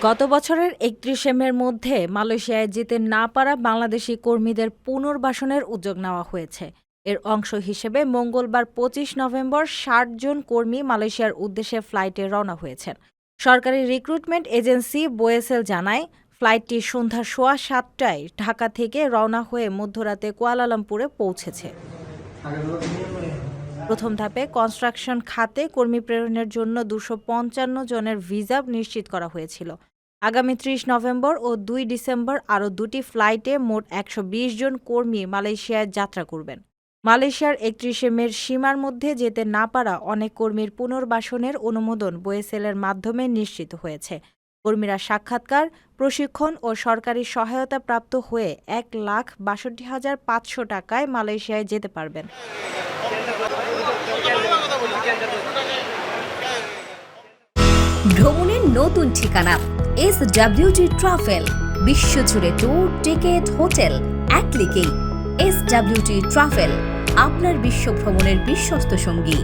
গত বছরের একত্রিশে মের মধ্যে মালয়েশিয়ায় যেতে না পারা বাংলাদেশি কর্মীদের পুনর্বাসনের উদ্যোগ নেওয়া হয়েছে। এর অংশ হিসেবে মঙ্গলবার পঁচিশ নভেম্বর ষাট জন কর্মী মালয়েশিয়ার উদ্দেশ্যে ফ্লাইটে রওনা হয়েছেন। সরকারি রিক্রুটমেন্ট এজেন্সি বোয়েসেল জানায়, ফ্লাইটটি সন্ধ্যা সোয়া সাতটায় ঢাকা থেকে রওনা হয়ে মধ্যরাতে কুয়ালালামপুরে পৌঁছেছে। প্রথম ধাপে কনস্ট্রাকশন খাতে কর্মী প্রেরণের জন্য দুশো পঞ্চান্ন জনের ভিসা নিশ্চিত করা হয়েছিল। আগামী ত্রিশ নভেম্বর ও দুই ডিসেম্বর আরও দুটি ফ্লাইটে মোট একশো বিশ জন কর্মী মালয়েশিয়ায় যাত্রা করবেন। মালয়েশিয়ার একত্রিশে মের সীমার মধ্যে যেতে না পারা অনেক কর্মীর পুনর্বাসনের অনুমোদন বোয়েসেলের মাধ্যমে নিশ্চিত হয়েছে। কর্মীরা সাক্ষাৎকার, প্রশিক্ষণ ও সরকারি সহায়তা প্রাপ্ত হয়ে এক লাখ বাষট্টি হাজার পাঁচশো টাকায় মালয়েশিয়ায় যেতে পারবেন। ভ্রমণের নতুন ঠিকানা এস ডাব্লিউজি ট্রাভেল বিশ্বজুড়ে ট্যুর টিকেট হোটেল এক ক্লিকেই এস ডাব্লিউজি ট্রাভেল আপনার বিশ্ব ভ্রমণের বিশ্বস্ত সঙ্গী।